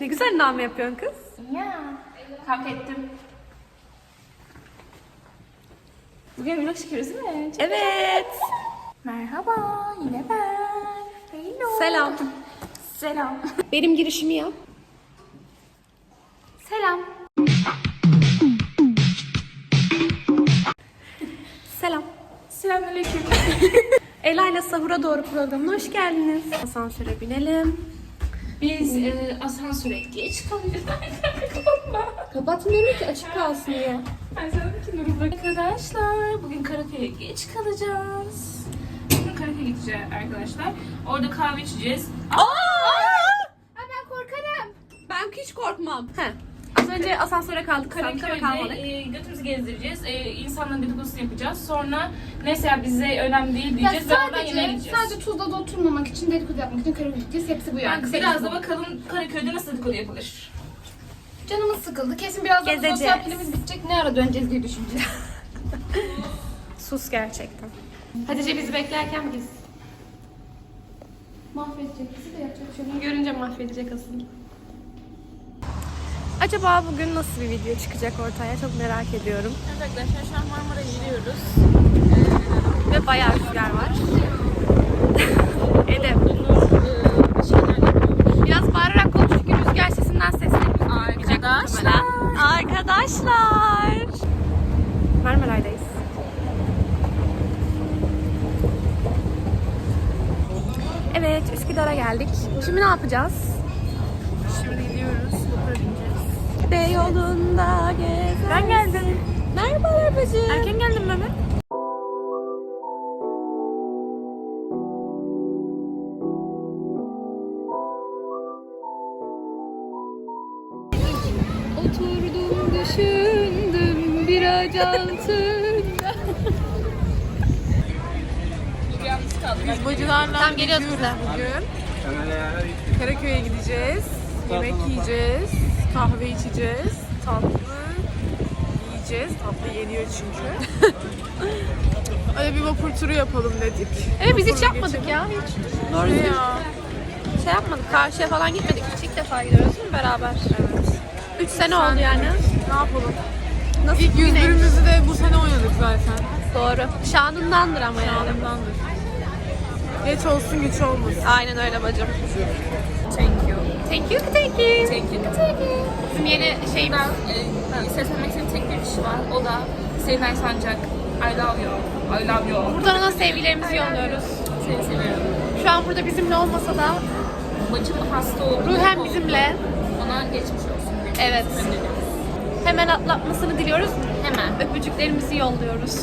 Ne güzel nam yapıyorsun kız. Ya. Kavga ettim. Bugün vlog çekiyoruz değil mi? Çok- Evet. Merhaba, yine ben. Hello. Selam. Selam. Benim girişimi yap. Selam. Selam. Selamünaleyküm. Ela ile Sahur'a doğru programına hoş geldiniz. Asansöre binelim. Biz e, asansöre geç kalacağız. Korkma. Kapatmıyorum ki açık kalsın ya. Ben sana dedim ki Nurul bak- Arkadaşlar bugün Karaköy'e geç kalacağız. Bugün Karaköy'e gideceğiz arkadaşlar. Orada kahve içeceğiz. Aa! Aa! ben korkarım. Ben hiç korkmam. He. Önce asansöre kaldık ama kalmadık. E, götümüzü gezdireceğiz. E, insanların dedikodusunu yapacağız. Sonra neyse ya bize önemli değil Ya diyeceğiz ve oradan sadece, gideceğiz. sadece Tuzla'da oturmamak için dedikodu yapmak için Karaköy'e gideceğiz. Hepsi bu yani. Yani biraz bir da bu. bakalım Karaköy'de nasıl dedikodu yapılır. Canımız sıkıldı. Kesin birazdan Gezeceğiz. sosyal pilimiz bitecek. Ne ara döneceğiz diye düşüneceğiz. Sus gerçekten. Hatice bizi beklerken biz. Mahvedecek. Bizi de yapacak bir şey yok. Görünce mahvedecek aslında. Acaba bugün nasıl bir video çıkacak ortaya çok merak ediyorum. Evet arkadaşlar şu an Marmara'ya gidiyoruz. Ve bayağı rüzgar var. Edem. Biraz bağırarak konuş çünkü rüzgar sesinden seslenip Arkadaşlar. Arkadaşlar. Marmaray'dayız. Evet, Üsküdar'a geldik. Şimdi ne yapacağız? Yolunda gezer. Ben geldim. Merhabalar bacım. Erken geldim Mehmet. Oturdum düşündüm bir ağaç altında. Biz bacılarla Tam geliyoruz bugün. Karaköy'e gideceğiz. Yemek yiyeceğiz. Kahve içeceğiz. Tatlı yiyeceğiz. Tatlı yeniyor çünkü. Öyle bir vapur turu yapalım dedik. Evet biz hiç yapmadık geçelim. ya hiç. Doğru Ne ya? şey yapmadık. Karşıya falan gitmedik. Hiç ilk defa gidiyoruz değil mi beraber? Evet. 3 sene oldu yani. Ne yapalım? Nasıl İlk yine- 101'ümüzü de bu sene oynadık zaten. Doğru. Şanındandır ama yani. Sağlımdandır. Geç olsun güç olmasın. Aynen öyle bacım. Thank you. Thank you, thank you. Thank you. Thank you. Bizim yeni şeyimiz. Ben e, seslenmek istediğim tek bir kişi var. O da Sevinay Sancak. I love you. I love you. Buradan ona sevgilerimizi yolluyoruz. Seni seviyorum. Şu an burada bizimle olmasa da Bacım hasta oldu. ruhen bizimle. Ona geçmiş olsun. Evet. Hemen atlatmasını diliyoruz. Hemen. Öpücüklerimizi yolluyoruz.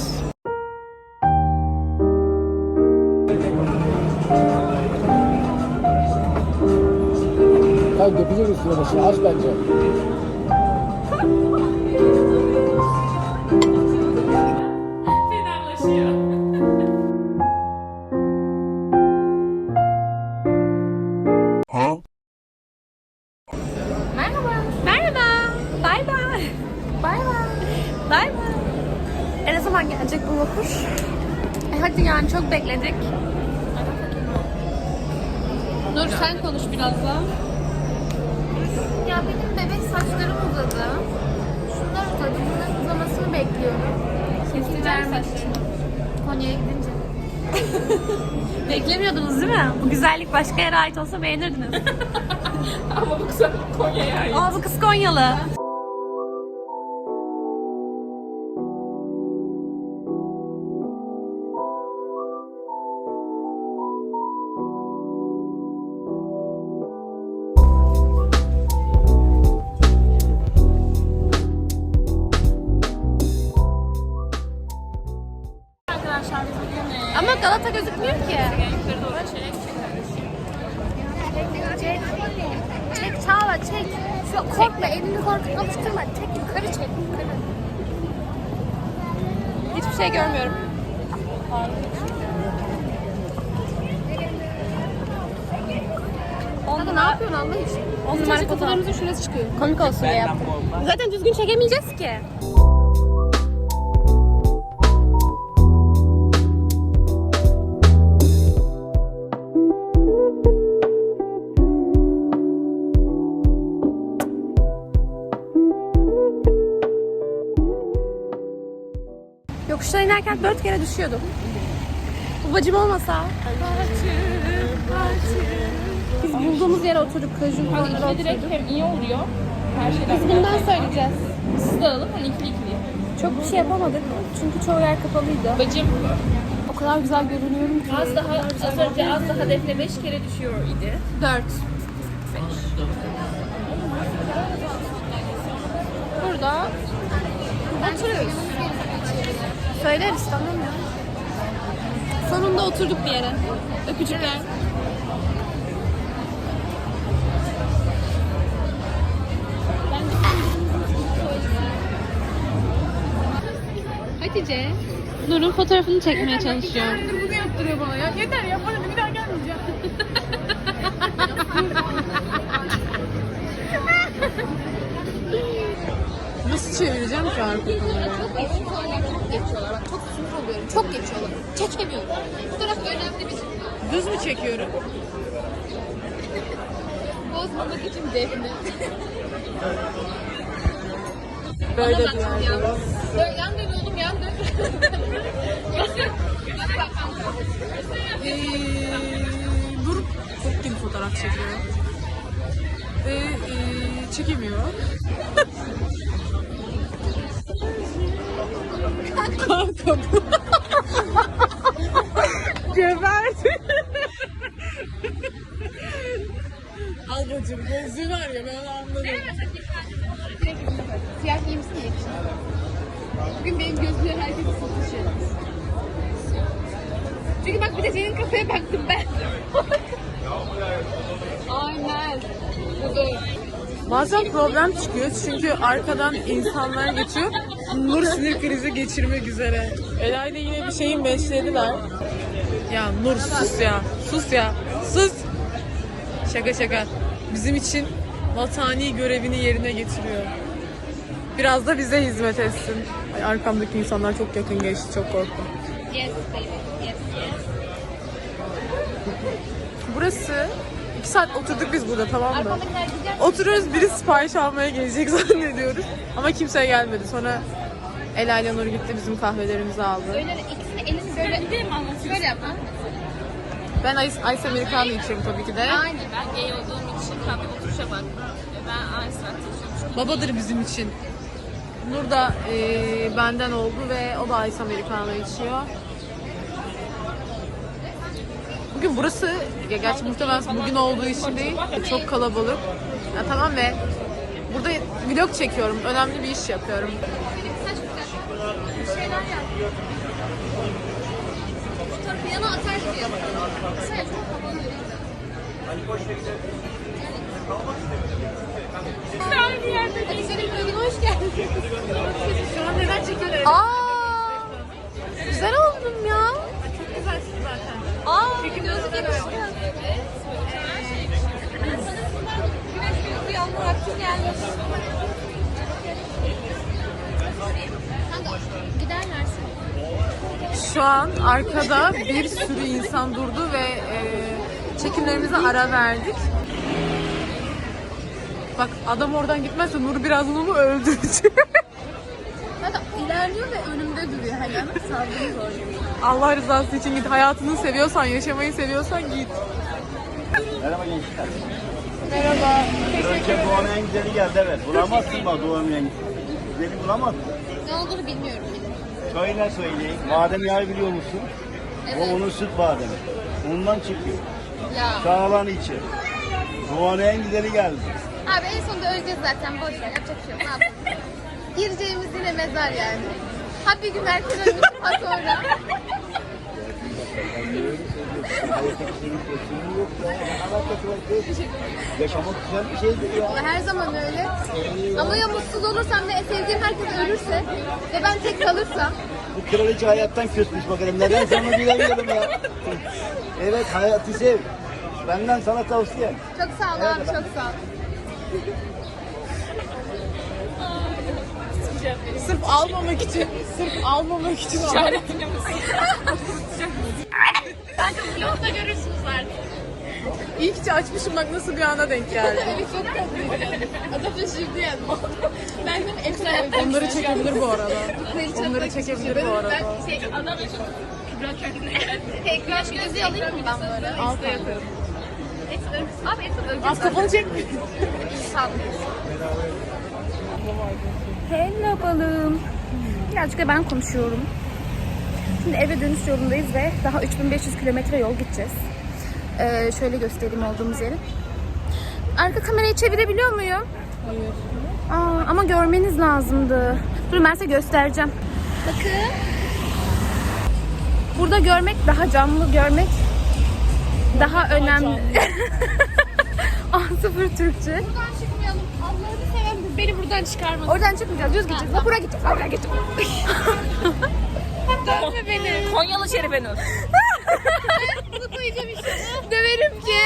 Kanka dökecek üstüne başını aç bence. Merhaba. Merhaba. Bay bay. Bay bay. Bay bay. E ne zaman gelecek bu vapur? E hadi yani çok bekledik. Nur sen konuş biraz daha. Ya benim bebek saçlarım uzadı. Şunlar uzadı. Bunların uzamasını bekliyorum. Kestireceğim Konya'ya gidince. Beklemiyordunuz değil mi? Bu güzellik başka yere ait olsa beğenirdiniz. Ama bu kız Konya'ya ait. Aa bu kız Konyalı. Hiçbir şey görmüyorum. Kanka ne yapıyorsun Allah için? On numara fotoğraf. Fotoğrafımızın şurası çıkıyor. Komik olsun diye yaptım. Zaten düzgün çekemeyeceğiz ki. İnerken dört kere düşüyordum. Bu bacım olmasa. Biz bulduğumuz yere oturduk. Kajun Hani ikili direkt hem iyi oluyor. Her şeyden. Biz bundan söyleyeceğiz. Siz de alın hani ikili ikili. Çok bir şey yapamadık. Çünkü çoğu yer kapalıydı. Bacım O kadar güzel görünüyorum ki. az daha az önce az daha defne 5 kere düşüyor idi. Dört. Burada oturuyoruz. Söyleriz tamam mı? Sonunda oturduk bir yere. Öpücükler. Hatice, Nur'un fotoğrafını çekmeye çalışıyor. Bunu yaptırıyor bana ya. Yeter ya bana bir daha gelmeyeceğim. Nasıl çevireceğim ki arka kamerayı? Çok geçiyorlar. Çok geçiyorlar. Bak çok sinir oluyorum. Çok geçiyorlar. Çekemiyorum. Bu taraf önemli şey. Düz mü çekiyorum? Bozmamak için defne. Böyle bir yerde. Böyle yan dön oğlum yan dön. Ee, dur. Çok kim fotoğraf çekiyor. Ve ee, çekemiyor. Bu. Geberdi. Al bacım gözlüğü var ya ben anladım. Siyah giymişsin ya. Bugün benim gözlüğe herkes satışıyor. Çünkü bak bir de senin kafaya baktım ben. Aynen. Budur. Bazen problem çıkıyor çünkü arkadan insanlar geçiyor. Nur sinir krizi geçirmek üzere. Ela'yla yine bir şeyin beslediler. Ya Nur sus ya. Sus ya. Sus. Şaka şaka. Bizim için vatani görevini yerine getiriyor. Biraz da bize hizmet etsin. Ay, arkamdaki insanlar çok yakın geçti. Çok korktum. Yes baby. Yes. Burası iki saat oturduk biz burada tamam mı? Oturuyoruz biri sipariş almaya gelecek zannediyoruz. Ama kimse gelmedi. Sonra Ela ile Nur gitti bizim kahvelerimizi aldı. Böyle ikisini elini böyle böyle yapma. Ben Ice, Ice Americano içiyorum tabii ki de. Aynen. Ben gay olduğum için kahve oturuşa bak. Ben aynı saatte içiyorum. Babadır bizim için. Nur da eee, benden oldu ve o da Ice Americano içiyor. Bugün burası, ya gerçi muhtemelen bugün olduğu için değil, çok kalabalık. Ya tamam ve burada vlog çekiyorum, önemli bir iş yapıyorum. Tarafı yana atarsın ya. Sen çok havalı. Aa! Güzel oldum ya. Aa! Gözlük yakıştı. Güneş uyanma vakti gelmiş. Kanka giderlerse. Şu an arkada bir sürü insan durdu ve e, çekimlerimize ara verdik. Bak adam oradan gitmezse Nur birazdan onu öldürecek. Kanka ilerliyor ve önümde duruyor. Hani saldırı zor. Allah rızası için git. Hayatını seviyorsan, yaşamayı seviyorsan git. Merhaba gençler. Merhaba. Önce Doğan'ın en güzeli geldi evet. Bulamazsın bak Doğan'ın en güzeli bulamazsın. Ne olduğunu bilmiyorum. Söyle söyleyeyim. Badem yağı biliyor musun? O onun süt bademi. Ondan çıkıyor. Ya. Sağlan içi. Doğan'ın en güzeli geldi. Abi en sonunda öleceğiz zaten. Boş ver. Yapacak bir şey yok. Ne yapalım? Gireceğimiz yine mezar yani. Ha bir gün erken ölmüşüm ha sonra. Yaşamak güzel bir şeydir. Ya her zaman öyle. Ama ya mutsuz olursam ve sevdiğim herkes ölürse ve ben tek kalırsam Bu kraliçe hayattan küsmüş bakalım. Neden sana bilemiyorum ya. Evet hayatı sev. Benden sana tavsiye. çok sağ ol abi çok sağ ol. Almamak için, sırf almamak için Vlogda görürsünüz artık. İyi ki açmışım bak nasıl bir ana denk geldi. Adam şaşırdı yani. Ben de efsane Onları çekebilir bu arada. Onları çekebilir bu arada. şey, adam Kübra kendine geldi. Tekrar gözü alayım mı ben böyle? Al kanka. Abi Ethan Az kafanı çek. Hello balım. Birazcık da ben konuşuyorum. Şimdi eve dönüş yolundayız ve daha 3500 kilometre yol gideceğiz. Ee, şöyle göstereyim olduğumuz yeri. Arka kamerayı çevirebiliyor muyum? Hayır. Aa, ama görmeniz lazımdı. Dur ben size göstereceğim. Bakın. Burada görmek daha canlı görmek daha önemli. A0 Türkçe. Buradan çıkmayalım. Allah'ını seven beni buradan çıkarmasın. Oradan çıkmayacağız. Düz gideceğiz. Vapura gideceğiz. Vapura gideceğiz. Dövme beni. Konyalı Şerife Nur. Bunu koyacağım işte. Döverim ki.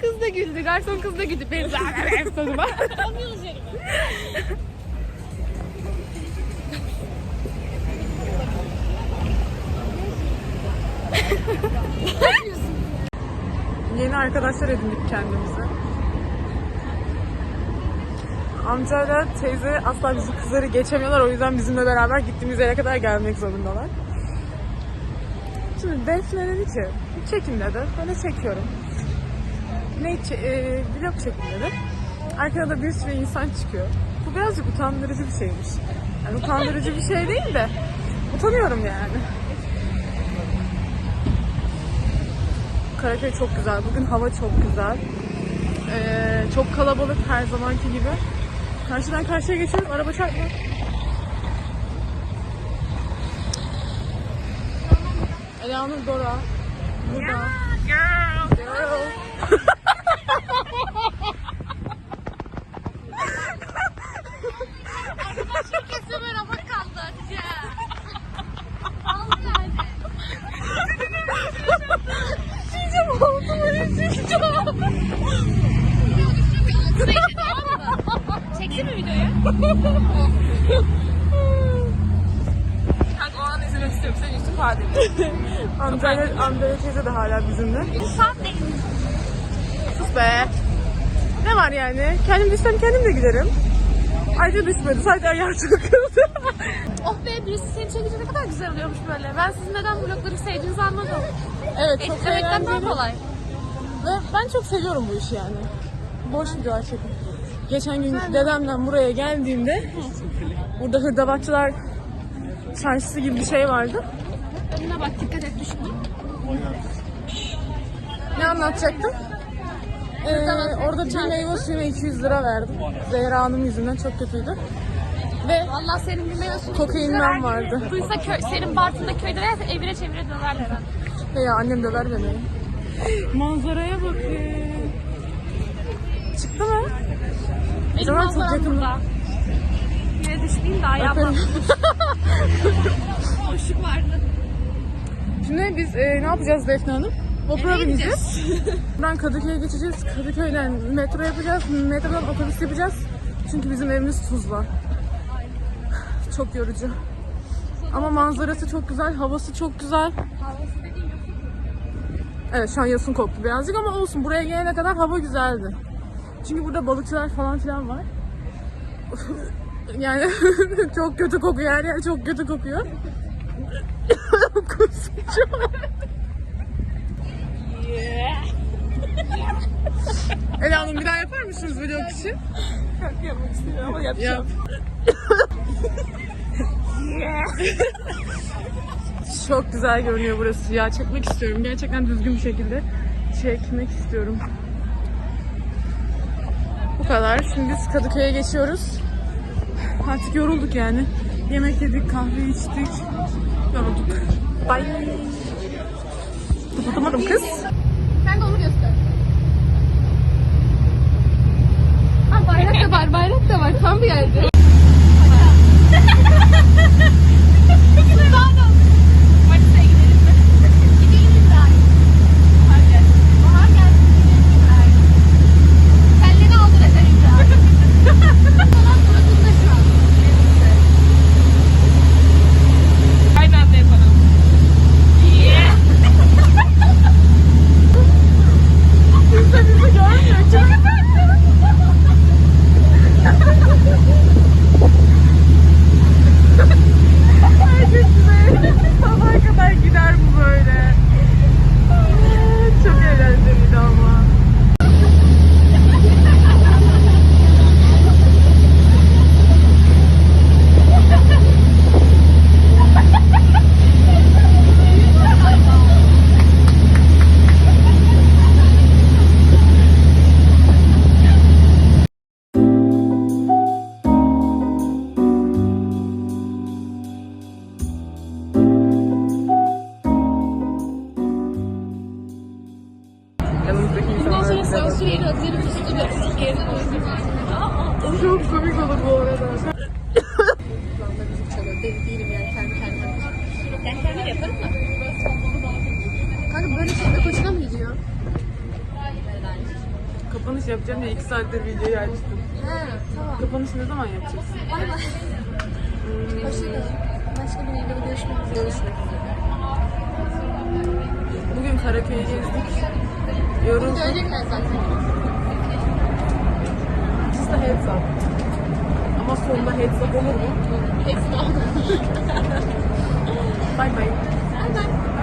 kız da güldü. Garson kız da güldü. Benim zaten sonuma. Yeni arkadaşlar edindik kendimize. Amcayla teyze asla bizim kızları geçemiyorlar. O yüzden bizimle beraber gittiğimiz yere kadar gelmek zorundalar. Şimdi Defne dedi ki, çekin dedi. Ben çekiyorum. Ne e, vlog çekin dedi. Arkada da bir sürü insan çıkıyor. Bu birazcık utandırıcı bir şeymiş. Yani utandırıcı bir şey değil de utanıyorum yani. Karaköy çok güzel. Bugün hava çok güzel. Ee, çok kalabalık her zamanki gibi. Karşıdan karşıya geçiyoruz. Araba çarpma. Elanur Dora. Burada. Girl. Kesime rafa kaldı Hatice. Andrea, Andrea teyze de hala bizimle. Sus be. Ne var yani? Kendim düşsem kendim de giderim. Ayrıca düşmedi. Sadece ayağı çakıldı. Oh be birisi seni çekince ne kadar güzel oluyormuş böyle. Ben sizin neden vlogları sevdiğinizi anladım. Evet çok Etlemekten daha eğlenceli. kolay. Ve ben çok seviyorum bu işi yani. Boş videolar çekip. Geçen gün dedemle buraya geldiğimde burada hırdavatçılar çarşısı gibi bir şey vardı. Önüne bak dikkat et düşme. Ne anlatacaktım? Ee, orada bir meyve suyuna 200 lira verdim. Zehra Hanım yüzünden çok kötüydü. Ve Valla senin bir meyve suyu kokainden vardı. Duysa köy, senin Bartın'da köyde verse evine çevire döverler ben. Ya annem döver beni. Manzaraya bakın. Çıktı mı? Benim Zaman çok manzaram yakın. burada. Yine düşmeyeyim ayağıma. Aferin. Boşluk vardı. Şimdi biz e, ne yapacağız Defne Hanım? Vapura bineceğiz. Buradan Kadıköy'e geçeceğiz. Kadıköy'den metro yapacağız. Metrodan otobüs yapacağız. Çünkü bizim evimiz Tuzla. Çok yorucu. Ama manzarası çok güzel, havası çok güzel. Evet şu an yasın koktu birazcık ama olsun. Buraya gelene kadar hava güzeldi. Çünkü burada balıkçılar falan filan var. yani çok kötü kokuyor her yer çok kötü kokuyor. Kusacağım. Ela Hanım bir daha yapar mısınız vlog için? Yapmak istiyorum ama yapacağım. Yap. Çok güzel görünüyor burası ya. Çekmek istiyorum. Gerçekten düzgün bir şekilde çekmek istiyorum. Bu kadar. Şimdi biz Kadıköy'e geçiyoruz. Artık yorulduk yani. Yemek yedik, kahve içtik. Yorulduk. Bye. Kapatamadım kız. Sen de onu göster. Ha bayrak da var, bayrak da var. Tam bir yerde. Kapanış yapacağım ya 2 saattir videoyu açtım. He tamam. Kapanış ne zaman yapacaksın? Bay bay. Hoşçakalın. Başka bir videoda görüşmek üzere. Görüşmek üzere. Bugün Karaköy'ü gezdik. Yorulduk. Söyleyecekler zaten. Just a heads up. Ama sonunda heads up olur mu? Bye bye. Bye bye. Bye bye.